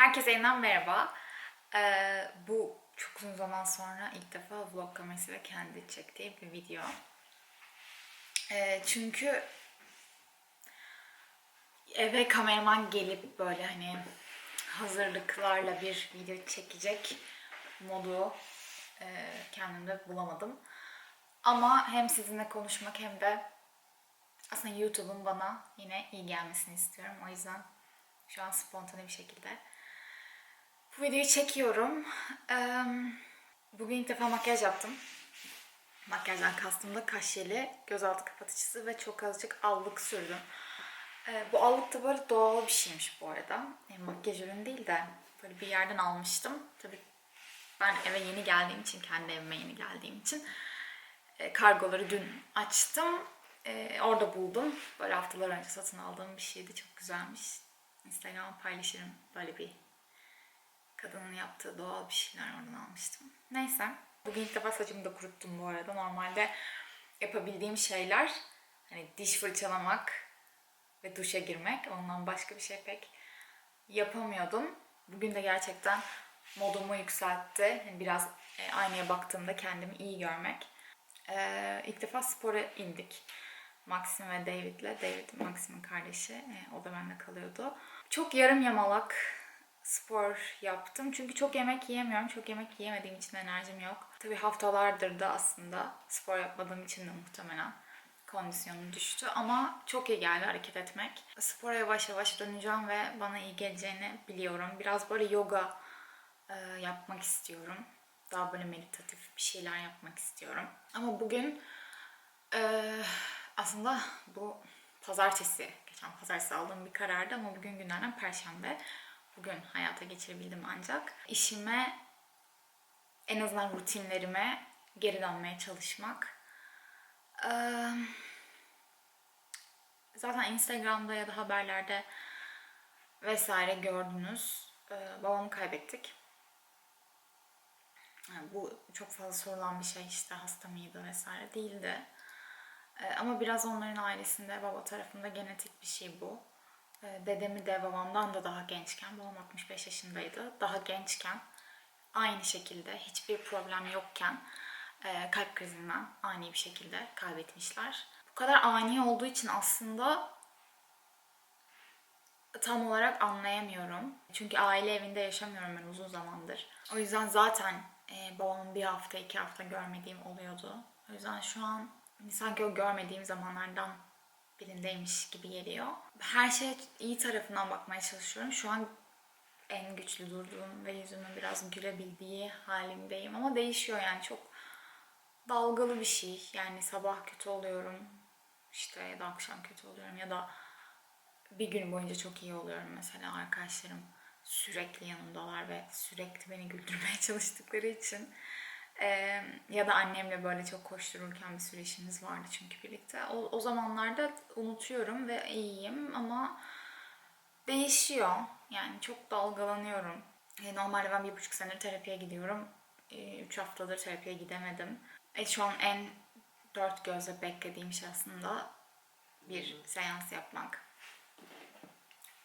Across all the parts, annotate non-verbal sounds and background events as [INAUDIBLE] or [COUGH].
Herkese yeniden merhaba. Ee, bu çok uzun zaman sonra ilk defa vlog kamerasıyla kendi çektiğim bir video. Ee, çünkü eve kameraman gelip böyle hani hazırlıklarla bir video çekecek modu e, kendimde bulamadım. Ama hem sizinle konuşmak hem de aslında YouTube'un bana yine iyi gelmesini istiyorum. O yüzden şu an spontane bir şekilde bu videoyu çekiyorum. Bugün ilk defa makyaj yaptım. Makyajdan kastım da kaş jeli, gözaltı kapatıcısı ve çok azıcık allık sürdüm. Eee, Bu allık da böyle doğal bir şeymiş bu arada. Yani makyaj ürünü değil de böyle bir yerden almıştım. Tabii ben eve yeni geldiğim için, kendi evime yeni geldiğim için e, kargoları dün açtım. E, orada buldum. Böyle haftalar önce satın aldığım bir şeydi. Çok güzelmiş. Instagram'a paylaşırım. Böyle bir kadının yaptığı doğal bir şeyler oradan almıştım. Neyse. Bugün ilk defa saçımı da kuruttum bu arada. Normalde yapabildiğim şeyler hani diş fırçalamak ve duşa girmek. Ondan başka bir şey pek yapamıyordum. Bugün de gerçekten modumu yükseltti. Hani biraz e, aynaya baktığımda kendimi iyi görmek. Ee, ilk defa spora indik. Maxim ve David'le. David Maxim'in kardeşi. Ee, o da bende kalıyordu. Çok yarım yamalak spor yaptım. Çünkü çok yemek yiyemiyorum. Çok yemek yiyemediğim için enerjim yok. Tabii haftalardır da aslında spor yapmadığım için de muhtemelen kondisyonum düştü. Ama çok iyi geldi hareket etmek. Spora yavaş yavaş döneceğim ve bana iyi geleceğini biliyorum. Biraz böyle yoga e, yapmak istiyorum. Daha böyle meditatif bir şeyler yapmak istiyorum. Ama bugün e, aslında bu pazartesi, geçen pazartesi aldığım bir karardı ama bugün günlerden perşembe. Bugün hayata geçirebildim ancak. İşime, en azından rutinlerime geri dönmeye çalışmak. Zaten Instagram'da ya da haberlerde vesaire gördünüz. Babamı kaybettik. Yani bu çok fazla sorulan bir şey işte hasta mıydı vesaire değildi. Ama biraz onların ailesinde baba tarafında genetik bir şey bu. Ee, dedemi de babamdan da daha gençken, babam 65 yaşındaydı. Daha gençken aynı şekilde hiçbir problem yokken e, kalp krizinden ani bir şekilde kaybetmişler. Bu kadar ani olduğu için aslında tam olarak anlayamıyorum. Çünkü aile evinde yaşamıyorum ben uzun zamandır. O yüzden zaten e, babamın bir hafta iki hafta görmediğim oluyordu. O yüzden şu an hani sanki o görmediğim zamanlardan birindeymiş gibi geliyor. Her şeye iyi tarafından bakmaya çalışıyorum. Şu an en güçlü durduğum ve yüzümün biraz gülebildiği halimdeyim. Ama değişiyor yani çok dalgalı bir şey. Yani sabah kötü oluyorum işte ya da akşam kötü oluyorum ya da bir gün boyunca çok iyi oluyorum mesela arkadaşlarım sürekli yanımdalar ve sürekli beni güldürmeye [LAUGHS] çalıştıkları için Ee, ya da annemle böyle çok koştururken bir sürü işimiz vardı çünkü birlikte. O, o zamanlarda unutuyorum ve iyiyim ama değişiyor. Yani çok dalgalanıyorum. E, normalde ben bir buçuk senedir terapiye gidiyorum. E, üç haftadır terapiye gidemedim. E, şu an en dört gözle beklediğim şey aslında bir seans yapmak.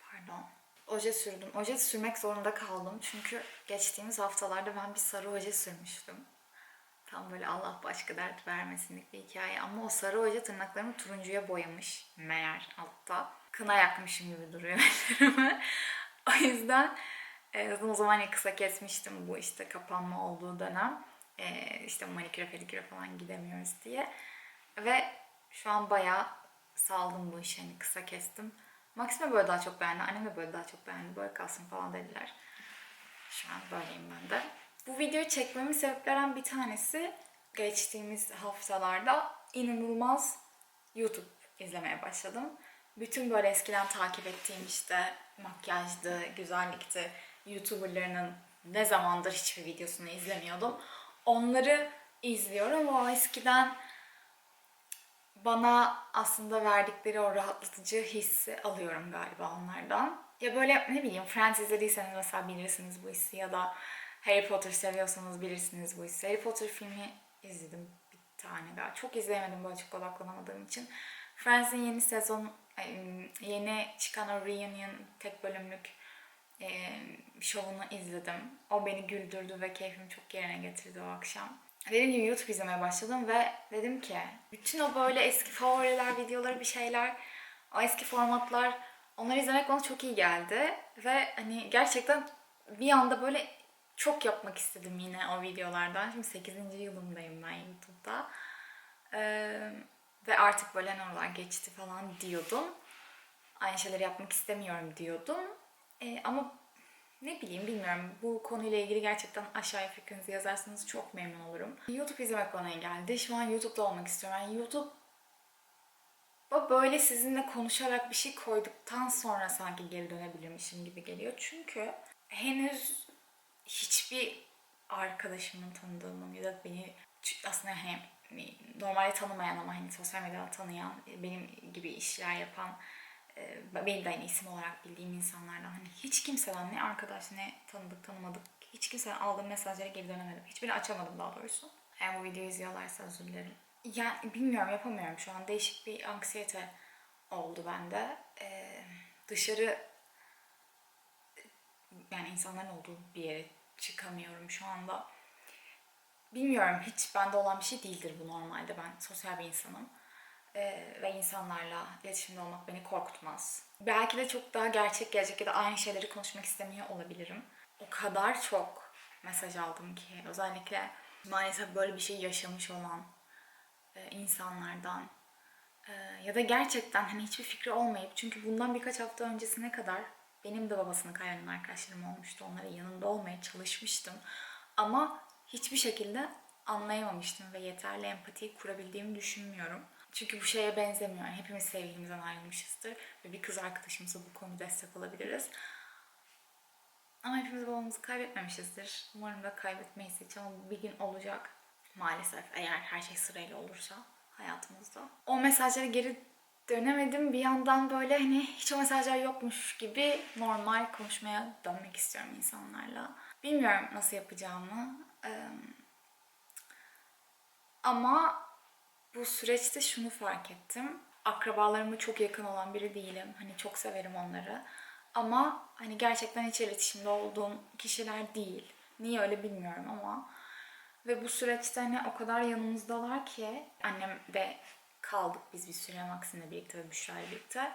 Pardon. Oje sürdüm. Oje sürmek zorunda kaldım. Çünkü geçtiğimiz haftalarda ben bir sarı oje sürmüştüm. Tam böyle Allah başka dert vermesinlik bir hikaye. Ama o sarı oje tırnaklarımı turuncuya boyamış meğer altta. Kına yakmışım gibi duruyor [LAUGHS] ellerime. o yüzden e, o zaman ya kısa kesmiştim bu işte kapanma olduğu dönem. E, işte maniküre pediküre falan gidemiyoruz diye. Ve şu an bayağı saldım bu işi. Hani kısa kestim. Maxime böyle daha çok beğendi. Annem de böyle daha çok beğendi. Böyle kalsın falan dediler. Şu an böyleyim ben de. Bu videoyu çekmemin sebeplerinden bir tanesi geçtiğimiz haftalarda inanılmaz YouTube izlemeye başladım. Bütün böyle eskiden takip ettiğim işte makyajdı, güzellikti, YouTuber'larının ne zamandır hiçbir videosunu izlemiyordum. Onları izliyorum. O eskiden bana aslında verdikleri o rahatlatıcı hissi alıyorum galiba onlardan. Ya böyle ne bileyim Friends izlediyseniz mesela bilirsiniz bu hissi ya da Harry Potter seviyorsanız bilirsiniz bu hissi. Harry Potter filmi izledim bir tane daha. Çok izleyemedim böyle çok odaklanamadığım için. Friends'in yeni sezon, yeni çıkan o reunion tek bölümlük e, şovunu izledim. O beni güldürdü ve keyfimi çok yerine getirdi o akşam. Dediğim gibi YouTube izlemeye başladım ve dedim ki bütün o böyle eski favoriler, videoları bir şeyler, o eski formatlar onları izlemek bana çok iyi geldi. Ve hani gerçekten bir anda böyle çok yapmak istedim yine o videolardan. Şimdi 8. yılımdayım ben YouTube'da. Ee, ve artık böyle oralar geçti falan diyordum. Aynı şeyleri yapmak istemiyorum diyordum. Ee, ama ne bileyim bilmiyorum. Bu konuyla ilgili gerçekten aşağıya fikrinizi yazarsanız çok memnun olurum. YouTube izlemek bana geldi. Şu an YouTube'da olmak istiyorum. Yani YouTube böyle sizinle konuşarak bir şey koyduktan sonra sanki geri dönebilirmişim gibi geliyor. Çünkü henüz hiçbir arkadaşımın tanıdığımın ya da beni aslında hani normalde tanımayan ama hani sosyal medyadan tanıyan, benim gibi işler yapan, e, benim de hani isim olarak bildiğim insanlardan hani hiç kimseden ne arkadaş ne tanıdık tanımadık hiç kimseden aldığım mesajlara geri dönemedim. Hiçbirini açamadım daha doğrusu. Eğer bu videoyu izliyorlarsa özür dilerim. Yani bilmiyorum yapamıyorum şu an. Değişik bir anksiyete oldu bende. Ee, dışarı yani insanların olduğu bir yere çıkamıyorum şu anda. Bilmiyorum hiç bende olan bir şey değildir bu normalde. Ben sosyal bir insanım. Ee, ve insanlarla iletişimde olmak beni korkutmaz. Belki de çok daha gerçek gelecek ya da aynı şeyleri konuşmak istemiyor olabilirim. O kadar çok mesaj aldım ki özellikle maalesef böyle bir şey yaşamış olan e, insanlardan e, ya da gerçekten hani hiçbir fikri olmayıp çünkü bundan birkaç hafta öncesine kadar benim de babasını kaybeden arkadaşlarım olmuştu. Onların yanında olmaya çalışmıştım. Ama hiçbir şekilde anlayamamıştım ve yeterli empatiyi kurabildiğimi düşünmüyorum. Çünkü bu şeye benzemiyor. Hepimiz sevgilimizden ayrılmışızdır ve bir kız arkadaşımıza bu konuda destek olabiliriz. Ama hepimiz babamızı kaybetmemişizdir. Umarım da kaybetmeyiz hiç ama bir gün olacak. Maalesef eğer her şey sırayla olursa hayatımızda. O mesajlara geri dönemedim. Bir yandan böyle hani hiç o mesajlar yokmuş gibi normal konuşmaya dönmek istiyorum insanlarla. Bilmiyorum nasıl yapacağımı. Ee, ama bu süreçte şunu fark ettim. Akrabalarıma çok yakın olan biri değilim. Hani çok severim onları. Ama hani gerçekten hiç iletişimde olduğum kişiler değil. Niye öyle bilmiyorum ama. Ve bu süreçte hani o kadar yanımızdalar ki annem de kaldık biz bir süre Maxim'le birlikte ve Büşra ile birlikte.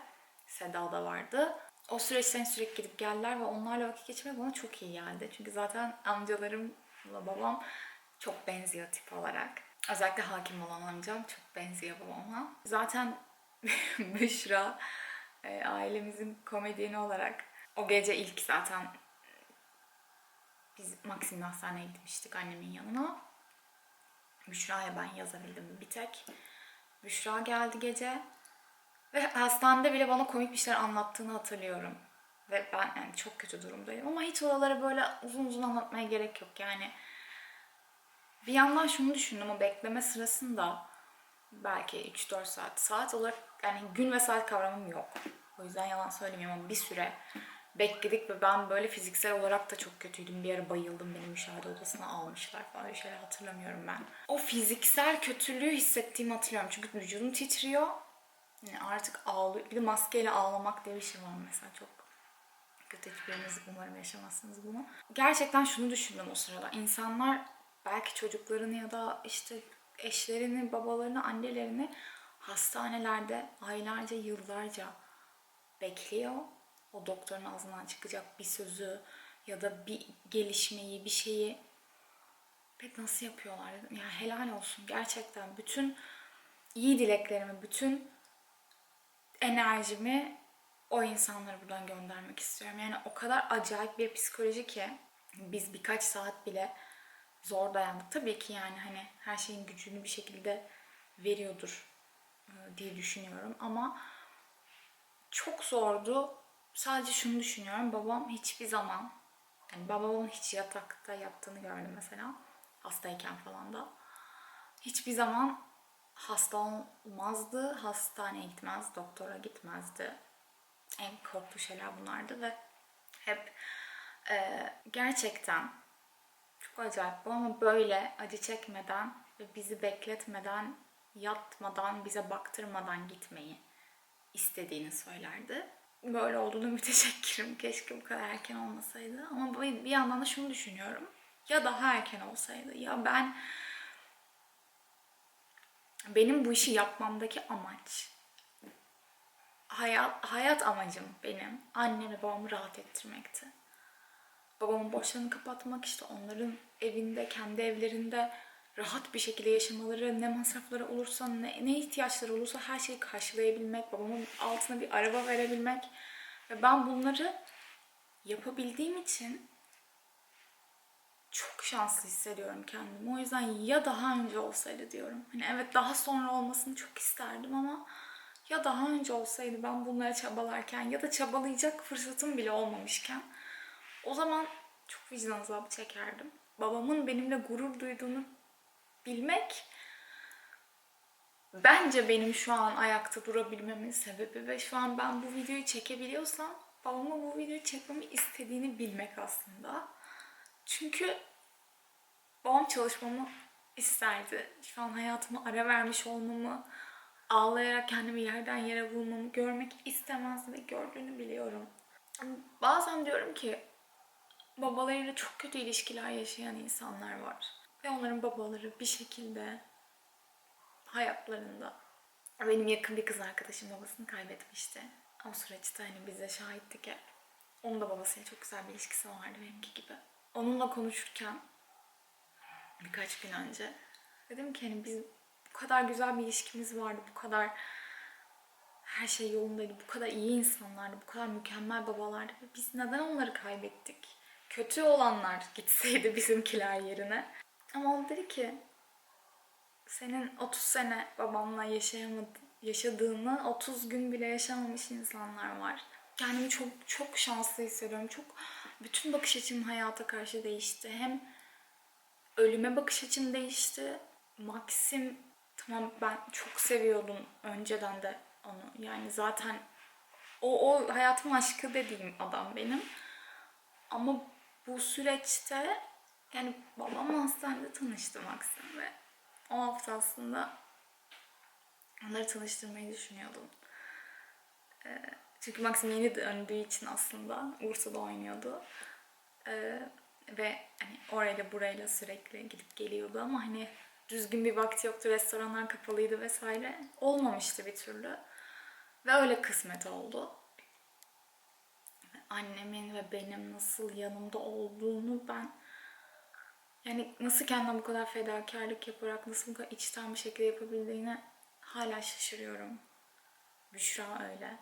Seda da vardı. O süreçten sürekli gidip geldiler ve onlarla vakit geçirmek bana çok iyi geldi. Çünkü zaten amcalarımla babam çok benziyor tip olarak. Özellikle hakim olan amcam çok benziyor babama. Zaten [LAUGHS] Büşra e, ailemizin komedyeni olarak o gece ilk zaten biz Maxim'le hastaneye gitmiştik annemin yanına. Büşra'ya ben yazabildim bir tek. Büşra geldi gece. Ve hastanede bile bana komik bir şeyler anlattığını hatırlıyorum. Ve ben yani çok kötü durumdayım. Ama hiç oraları böyle uzun uzun anlatmaya gerek yok. Yani bir yandan şunu düşündüm o bekleme sırasında belki 3-4 saat. Saat olarak yani gün ve saat kavramım yok. O yüzden yalan söylemiyorum ama bir süre bekledik ve ben böyle fiziksel olarak da çok kötüydüm. Bir ara bayıldım beni müşahede odasına almışlar falan öyle şeyler hatırlamıyorum ben. O fiziksel kötülüğü hissettiğimi hatırlıyorum. Çünkü vücudum titriyor. Yani artık ağlıyor. Bir de maskeyle ağlamak diye bir şey var mesela çok kötü hiçbiriniz umarım yaşamazsınız bunu. Gerçekten şunu düşündüm o sırada. İnsanlar belki çocuklarını ya da işte eşlerini, babalarını, annelerini hastanelerde aylarca, yıllarca bekliyor. O doktorun ağzından çıkacak bir sözü ya da bir gelişmeyi, bir şeyi pek nasıl yapıyorlar? Yani helal olsun gerçekten. Bütün iyi dileklerimi, bütün enerjimi o insanlara buradan göndermek istiyorum. Yani o kadar acayip bir psikoloji ki biz birkaç saat bile zor dayandık. Tabii ki yani hani her şeyin gücünü bir şekilde veriyordur e, diye düşünüyorum ama çok zordu. Sadece şunu düşünüyorum. Babam hiçbir zaman yani babamın hiç yatakta yattığını gördüm mesela. Hastayken falan da. Hiçbir zaman hasta olmazdı, hastaneye gitmez, doktora gitmezdi. En korktuğu şeyler bunlardı ve hep e, gerçekten çok acayip bu ama böyle acı çekmeden ve bizi bekletmeden, yatmadan, bize baktırmadan gitmeyi istediğini söylerdi. Böyle olduğunu [LAUGHS] müteşekkirim. Keşke bu kadar erken olmasaydı. Ama bir yandan da şunu düşünüyorum. Ya daha erken olsaydı. Ya ben benim bu işi yapmamdaki amaç hayat hayat amacım benim anne ve babamı rahat ettirmekti. Babamın borçlarını kapatmak işte onların evinde, kendi evlerinde rahat bir şekilde yaşamaları, ne masrafları olursa, ne, ne ihtiyaçları olursa her şeyi karşılayabilmek, babamın altına bir araba verebilmek. Ve ben bunları yapabildiğim için çok şanslı hissediyorum kendimi. O yüzden ya daha önce olsaydı diyorum. Hani evet daha sonra olmasını çok isterdim ama ya daha önce olsaydı ben bunlara çabalarken ya da çabalayacak fırsatım bile olmamışken o zaman çok vicdan azabı çekerdim. Babamın benimle gurur duyduğunu bilmek bence benim şu an ayakta durabilmemin sebebi ve şu an ben bu videoyu çekebiliyorsam babamın bu videoyu çekmemi istediğini bilmek aslında. Çünkü babam çalışmamı isterdi. Şu an hayatıma ara vermiş olmamı, ağlayarak kendimi yerden yere vurmamı görmek istemezdi ve gördüğünü biliyorum. Bazen diyorum ki babalarıyla çok kötü ilişkiler yaşayan insanlar var. Ve onların babaları bir şekilde hayatlarında benim yakın bir kız arkadaşım babasını kaybetmişti. O süreçte hani biz de şahittik hep. Onun da babasıyla çok güzel bir ilişkisi vardı benimki gibi. Onunla konuşurken birkaç gün önce dedim ki hani biz bu kadar güzel bir ilişkimiz vardı. Bu kadar her şey yolundaydı. Bu kadar iyi insanlardı. Bu kadar mükemmel babalardı. Biz neden onları kaybettik? Kötü olanlar gitseydi bizimkiler yerine. Ama o dedi ki senin 30 sene babamla yaşadığını 30 gün bile yaşamamış insanlar var. Kendimi çok çok şanslı hissediyorum. Çok bütün bakış açım hayata karşı değişti. Hem ölüme bakış açım değişti. Maxim tamam ben çok seviyordum önceden de onu. Yani zaten o, o hayatımın aşkı dediğim adam benim. Ama bu süreçte yani babamla hastanede tanıştım Maxim ve o hafta aslında onları tanıştırmayı düşünüyordum. Ee, çünkü Maxim yeni döndüğü için aslında Bursa'da oynuyordu. Ee, ve hani orayla burayla sürekli gidip geliyordu ama hani düzgün bir vakti yoktu, restoranlar kapalıydı vesaire. Olmamıştı bir türlü. Ve öyle kısmet oldu. Annemin ve benim nasıl yanımda olduğunu ben yani nasıl kendine bu kadar fedakarlık yaparak, nasıl bu kadar içten bir şekilde yapabildiğine hala şaşırıyorum. Büşra öyle.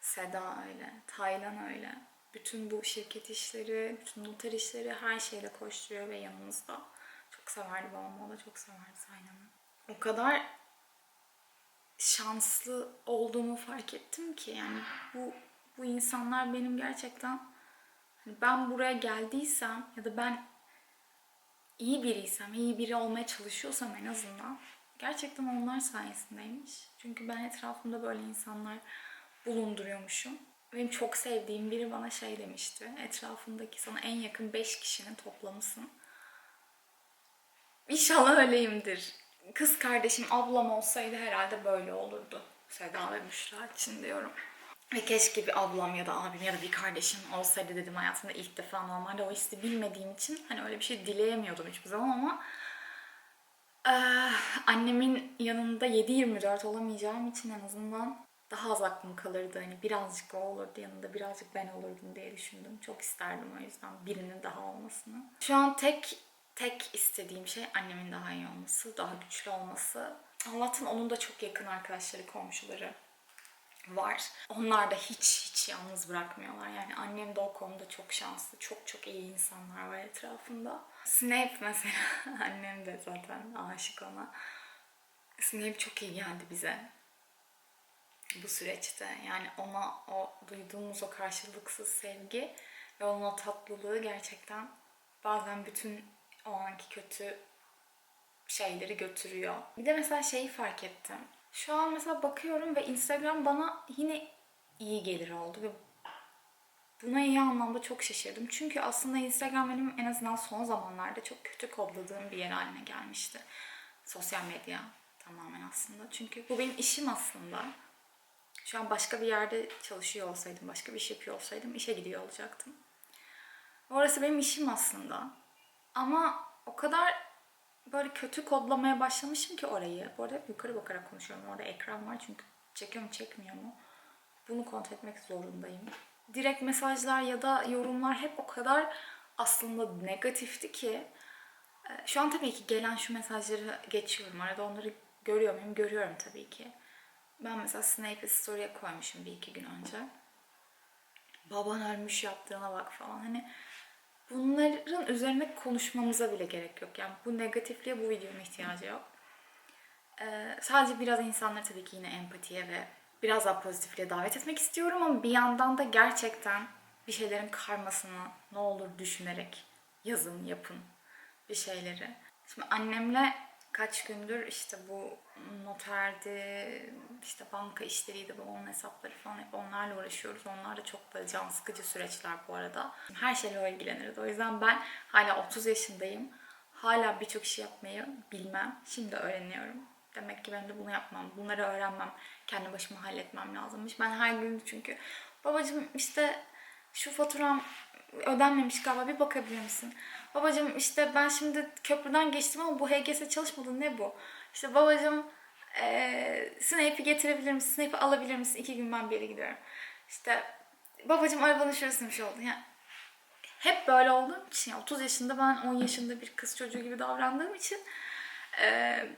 Seda öyle. Taylan öyle. Bütün bu şirket işleri, bütün noter işleri her şeyle koşturuyor ve yanımızda. Çok severdi babamı, o da çok severdi Taylan'ı. O kadar şanslı olduğumu fark ettim ki yani bu bu insanlar benim gerçekten hani ben buraya geldiysem ya da ben iyi biriysem, iyi biri olmaya çalışıyorsam en azından gerçekten onlar sayesindeymiş. Çünkü ben etrafımda böyle insanlar bulunduruyormuşum. Benim çok sevdiğim biri bana şey demişti. Etrafındaki sana en yakın 5 kişinin toplamısın. İnşallah öyleyimdir. Kız kardeşim ablam olsaydı herhalde böyle olurdu. Seda ve Büşra için diyorum. Ve keşke bir ablam ya da abim ya da bir kardeşim olsaydı dedim hayatımda ilk defa normalde o hissi bilmediğim için hani öyle bir şey dileyemiyordum hiçbir zaman ama eee, annemin yanında 7-24 olamayacağım için en azından daha az aklım kalırdı. Hani birazcık o olurdu yanında birazcık ben olurdum diye düşündüm. Çok isterdim o yüzden birinin daha olmasını. Şu an tek tek istediğim şey annemin daha iyi olması, daha güçlü olması. Allah'tan onun da çok yakın arkadaşları, komşuları var. Onlar da hiç hiç yalnız bırakmıyorlar. Yani annem de o konuda çok şanslı. Çok çok iyi insanlar var etrafında. Snape mesela. [LAUGHS] annem de zaten aşık ona. Snape çok iyi geldi bize. Bu süreçte. Yani ona o duyduğumuz o karşılıksız sevgi ve onun o tatlılığı gerçekten bazen bütün o anki kötü şeyleri götürüyor. Bir de mesela şeyi fark ettim. Şu an mesela bakıyorum ve Instagram bana yine iyi gelir oldu ve buna iyi anlamda çok şaşırdım. Çünkü aslında Instagram benim en azından son zamanlarda çok kötü kodladığım bir yer haline gelmişti. Sosyal medya tamamen aslında. Çünkü bu benim işim aslında. Şu an başka bir yerde çalışıyor olsaydım, başka bir iş yapıyor olsaydım işe gidiyor olacaktım. Orası benim işim aslında. Ama o kadar böyle kötü kodlamaya başlamışım ki orayı. Bu arada yukarı bakarak konuşuyorum. Orada ekran var çünkü çekiyor mu çekmiyor mu? Bunu kontrol etmek zorundayım. Direkt mesajlar ya da yorumlar hep o kadar aslında negatifti ki e, şu an tabii ki gelen şu mesajları geçiyorum. Arada onları görüyor muyum? Görüyorum tabii ki. Ben mesela Snape'i story'e koymuşum bir iki gün önce. Baban ölmüş yaptığına bak falan. Hani bunların üzerine konuşmamıza bile gerek yok. Yani bu negatifliğe bu videonun ihtiyacı yok. Ee, sadece biraz insanları tabii ki yine empatiye ve biraz daha pozitifliğe davet etmek istiyorum ama bir yandan da gerçekten bir şeylerin karmasını ne olur düşünerek yazın, yapın bir şeyleri. Şimdi annemle kaç gündür işte bu noterdi, işte banka işleriydi, babamın hesapları falan hep onlarla uğraşıyoruz. Onlar da çok böyle can sıkıcı süreçler bu arada. Her şeyle o ilgileniriz. O yüzden ben hala 30 yaşındayım. Hala birçok şey yapmayı bilmem. Şimdi öğreniyorum. Demek ki ben de bunu yapmam. Bunları öğrenmem. Kendi başıma halletmem lazımmış. Ben her gün çünkü babacığım işte şu faturam ödenmemiş galiba bir bakabilir misin? Babacığım işte ben şimdi köprüden geçtim ama bu HGS çalışmadı ne bu? İşte babacığım eee Snape'i getirebilir misin? Snape'i alabilir misin? İki gün ben bir yere gidiyorum. İşte babacığım arabanın şurasında bir şey oldu. Yani hep böyle olduğum için 30 yaşında ben 10 yaşında bir kız çocuğu gibi davrandığım için eee,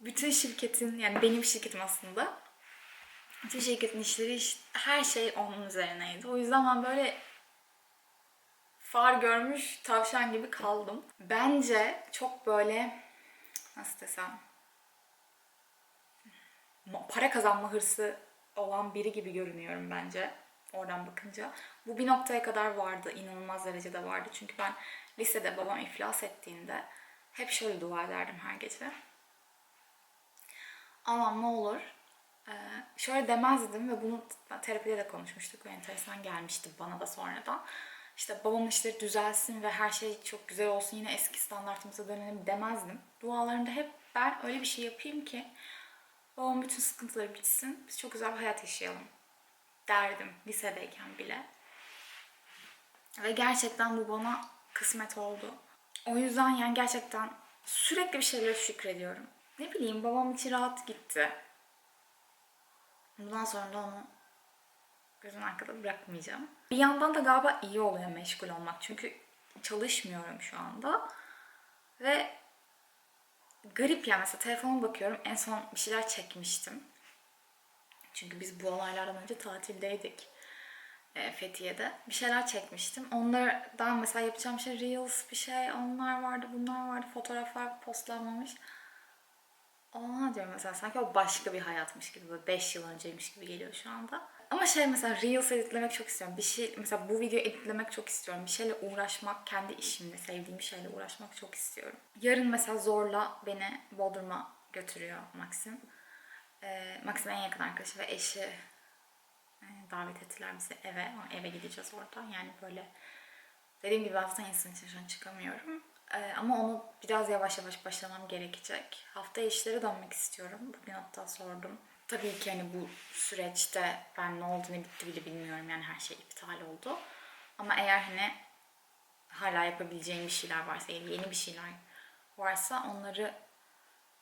bütün şirketin yani benim şirketim aslında bütün şirketin işleri iş- her şey onun üzerineydi. O yüzden ben böyle far görmüş tavşan gibi kaldım. Bence çok böyle nasıl desem para kazanma hırsı olan biri gibi görünüyorum bence oradan bakınca. Bu bir noktaya kadar vardı, inanılmaz derecede vardı. Çünkü ben lisede babam iflas ettiğinde hep şöyle dua ederdim her gece. Allah'ım ne olur ee, şöyle demezdim ve bunu terapide de konuşmuştuk ve enteresan gelmişti bana da sonradan. İşte babamın işleri düzelsin ve her şey çok güzel olsun yine eski standartımıza dönelim demezdim. Dualarımda hep ben öyle bir şey yapayım ki babamın bütün sıkıntıları bitsin, biz çok güzel bir hayat yaşayalım derdim lisedeyken bile. Ve gerçekten bu bana kısmet oldu. O yüzden yani gerçekten sürekli bir şeylere şükrediyorum. Ne bileyim babam içi rahat gitti. Bundan sonra da onu gözün arkada bırakmayacağım. Bir yandan da galiba iyi oluyor meşgul olmak. Çünkü çalışmıyorum şu anda. Ve garip yani mesela telefona bakıyorum. En son bir şeyler çekmiştim. Çünkü biz bu olaylardan önce tatildeydik. e, Fethiye'de. Bir şeyler çekmiştim. Onlardan mesela yapacağım şey Reels bir şey. Onlar vardı, bunlar vardı. Fotoğraflar postlanmamış. Aa diyorum mesela sanki o başka bir hayatmış gibi böyle 5 yıl önceymiş gibi geliyor şu anda. Ama şey mesela Reels editlemek çok istiyorum. Bir şey mesela bu videoyu editlemek çok istiyorum. Bir şeyle uğraşmak, kendi işimle, sevdiğim şeyle uğraşmak çok istiyorum. Yarın mesela zorla beni Bodrum'a götürüyor Maxim. Ee, Maxim en yakın arkadaşı ve eşi e, davet ettiler bizi eve. Eve gideceğiz orada. Yani böyle Dediğim gibi hafta insan için şu an çıkamıyorum. Ee, ama onu biraz yavaş yavaş başlamam gerekecek. Hafta işleri dönmek istiyorum. Bugün hatta sordum. Tabii ki hani bu süreçte ben ne oldu ne bitti bile bilmiyorum. Yani her şey iptal oldu. Ama eğer hani hala yapabileceğim bir şeyler varsa, yeni bir şeyler varsa onları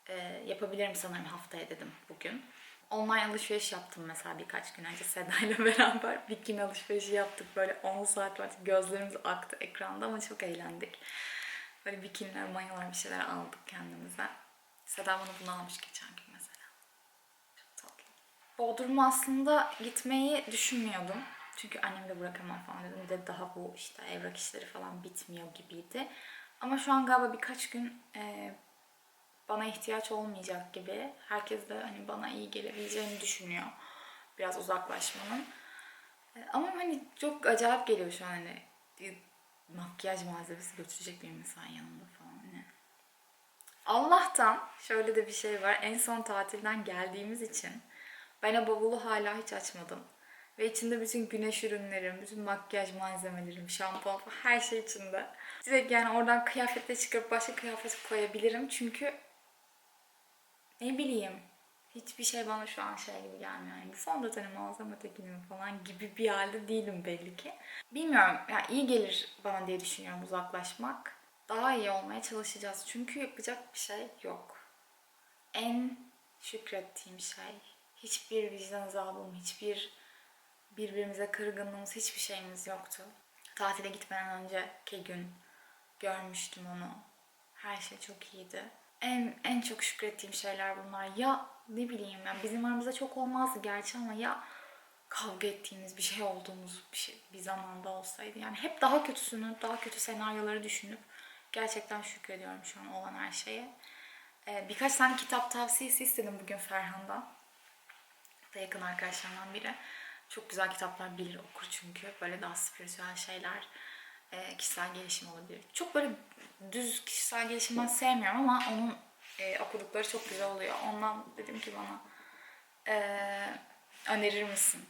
e, yapabilirim sanırım haftaya dedim bugün. Online alışveriş yaptım mesela birkaç gün önce Seda ile [LAUGHS] beraber bikini alışverişi yaptık. Böyle 10 saat var gözlerimiz aktı ekranda ama çok eğlendik. Böyle bikiniler, mayolar bir şeyler aldık kendimize. Seda bana bunu almış geçen gün. Bodrum'a aslında gitmeyi düşünmüyordum. Çünkü annemi de bırakamam falan dedim. Bir de daha bu işte evrak işleri falan bitmiyor gibiydi. Ama şu an galiba birkaç gün e, bana ihtiyaç olmayacak gibi. Herkes de hani bana iyi gelebileceğini düşünüyor. Biraz uzaklaşmanın. E, Ama hani çok acayip geliyor şu an hani makyaj malzemesi götürecek bir insan yanında falan. Hani. Allah'tan şöyle de bir şey var. En son tatilden geldiğimiz için ben o bavulu hala hiç açmadım. Ve içinde bütün güneş ürünlerim, bütün makyaj malzemelerim, şampuan falan her şey içinde. Direkt yani oradan kıyafetle çıkarıp başka kıyafet koyabilirim. Çünkü ne bileyim hiçbir şey bana şu an şey gibi gelmiyor. Yani fondötenim alsam ötekini falan gibi bir halde değilim belli ki. Bilmiyorum yani iyi gelir bana diye düşünüyorum uzaklaşmak. Daha iyi olmaya çalışacağız. Çünkü yapacak bir şey yok. En şükrettiğim şey hiçbir vicdan azabım, hiçbir birbirimize kırgınlığımız, hiçbir şeyimiz yoktu. Tatile gitmeden önceki gün görmüştüm onu. Her şey çok iyiydi. En en çok şükrettiğim şeyler bunlar. Ya ne bileyim yani bizim aramızda çok olmazdı gerçi ama ya kavga ettiğimiz bir şey olduğumuz bir şey bir zamanda olsaydı. Yani hep daha kötüsünü, daha kötü senaryoları düşünüp gerçekten şükrediyorum şu an olan her şeye. Ee, birkaç tane kitap tavsiyesi istedim bugün Ferhan'dan. Da yakın arkadaşlarımdan biri. Çok güzel kitaplar bilir okur çünkü. Böyle daha spiritüel şeyler, e, kişisel gelişim olabilir. Çok böyle düz kişisel gelişim ben sevmiyorum ama onun e, okudukları çok güzel oluyor. Ondan dedim ki bana e, önerir misin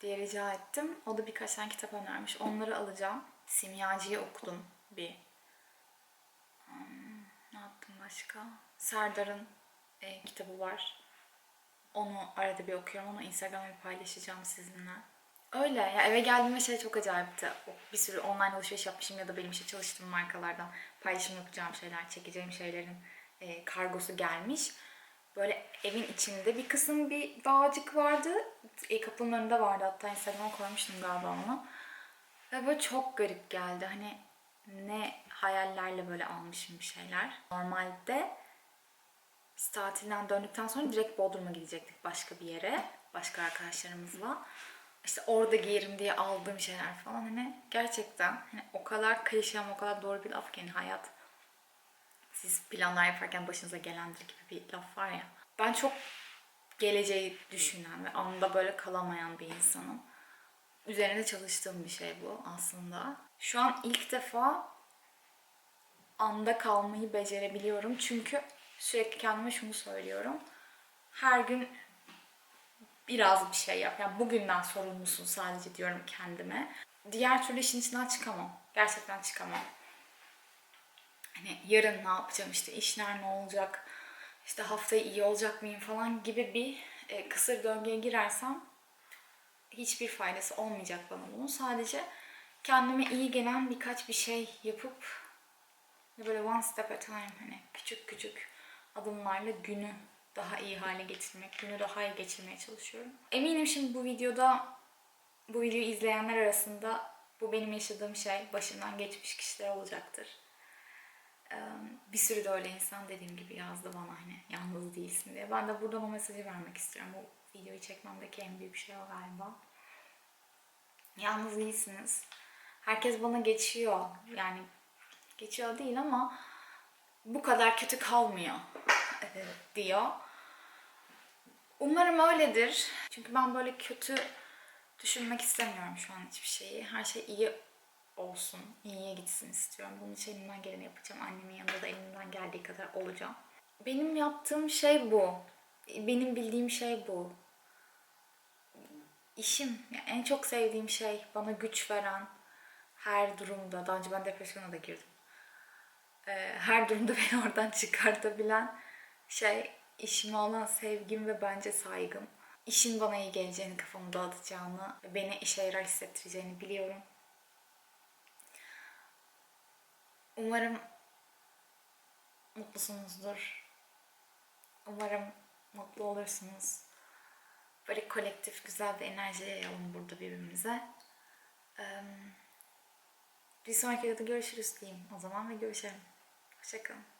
diye rica ettim. O da birkaç tane kitap önermiş. Onları alacağım. Simyacı'yı okudum bir. Hmm, ne yaptım başka? Serdar'ın kitabı var. Onu arada bir okuyorum. Onu Instagram'a bir paylaşacağım sizinle. Öyle ya eve geldiğimde şey çok acayipti. Bir sürü online alışveriş yapmışım ya da benim işte çalıştığım markalardan paylaşım yapacağım şeyler, çekeceğim şeylerin e, kargosu gelmiş. Böyle evin içinde bir kısım bir dağcık vardı. E, kapının önünde vardı hatta Instagram'a koymuştum galiba onu. Ve böyle çok garip geldi. Hani ne hayallerle böyle almışım bir şeyler. Normalde biz tatilden döndükten sonra direkt Bodrum'a gidecektik başka bir yere. Başka arkadaşlarımızla. İşte orada giyerim diye aldığım şeyler falan hani gerçekten hani o kadar klişe ama o kadar doğru bir laf ki yani hayat siz planlar yaparken başınıza gelendir gibi bir laf var ya. Ben çok geleceği düşünen ve anında böyle kalamayan bir insanım. Üzerine çalıştığım bir şey bu aslında. Şu an ilk defa anda kalmayı becerebiliyorum. Çünkü sürekli kendime şunu söylüyorum. Her gün biraz bir şey yap. Yani bugünden sorumlusun sadece diyorum kendime. Diğer türlü işin içinden çıkamam. Gerçekten çıkamam. Hani yarın ne yapacağım işte işler ne olacak, işte haftaya iyi olacak mıyım falan gibi bir e, kısır döngüye girersem hiçbir faydası olmayacak bana bunun. Sadece kendime iyi gelen birkaç bir şey yapıp böyle one step at a time hani küçük küçük adımlarla günü daha iyi hale getirmek, günü daha iyi geçirmeye çalışıyorum. Eminim şimdi bu videoda, bu videoyu izleyenler arasında bu benim yaşadığım şey başımdan geçmiş kişiler olacaktır. Bir sürü de öyle insan dediğim gibi yazdı bana hani yalnız değilsin diye. Ben de buradan o mesajı vermek istiyorum. Bu videoyu çekmemdeki en büyük şey o galiba. Yalnız değilsiniz. Herkes bana geçiyor. Yani geçiyor değil ama bu kadar kötü kalmıyor diyor. Umarım öyledir. Çünkü ben böyle kötü düşünmek istemiyorum şu an hiçbir şeyi. Her şey iyi olsun, iyiye gitsin istiyorum. Bunun için elimden geleni yapacağım. Annemin yanında da elimden geldiği kadar olacağım. Benim yaptığım şey bu. Benim bildiğim şey bu. İşim, yani en çok sevdiğim şey, bana güç veren her durumda. Daha önce ben depresyona da girdim. Ee, her durumda [LAUGHS] beni oradan çıkartabilen şey işime olan sevgim ve bence saygım. İşin bana iyi geleceğini, kafamı dağıtacağını, beni işe yarar hissettireceğini biliyorum. Umarım mutlusunuzdur. Umarım mutlu olursunuz. Böyle kolektif güzel bir enerji yayalım burada birbirimize. Bir sonraki videoda görüşürüz diyeyim o zaman ve görüşelim. Hoşçakalın.